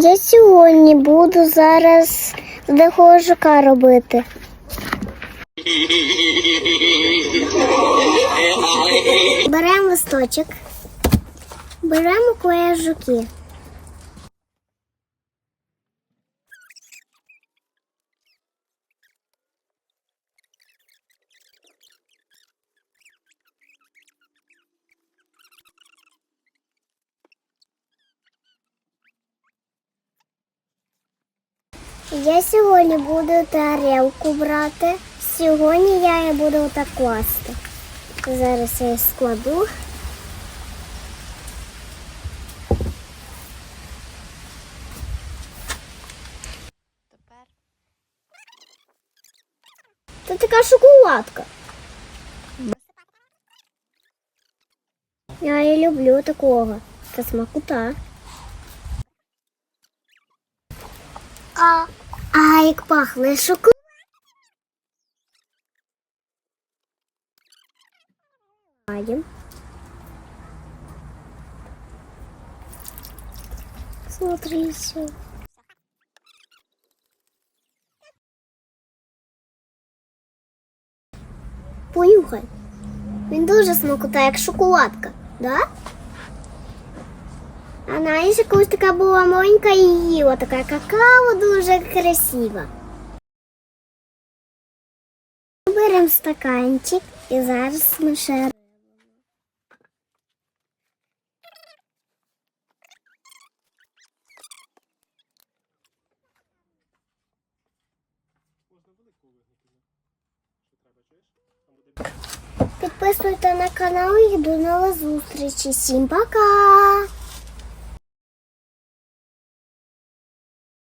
Я сьогодні буду зараз дикого жука робити. Беремо листочок, беремо клея жуки. Я сьогодні буду тарелку брати. Сьогодні я її буду отак класти. Зараз я її складу. Тепер Це така шоколадка. Я її люблю такого. Це смакота. А, а як пахне шоколад. Смотри, все. Понюхай. Він дуже смакота, як шоколадка, да? А знаєш, якось така була маленька і їла, така какао дуже красива. Беремо стаканчик і зараз ми ще Підписуйте на канал і до нових зустрічі. Всім пока!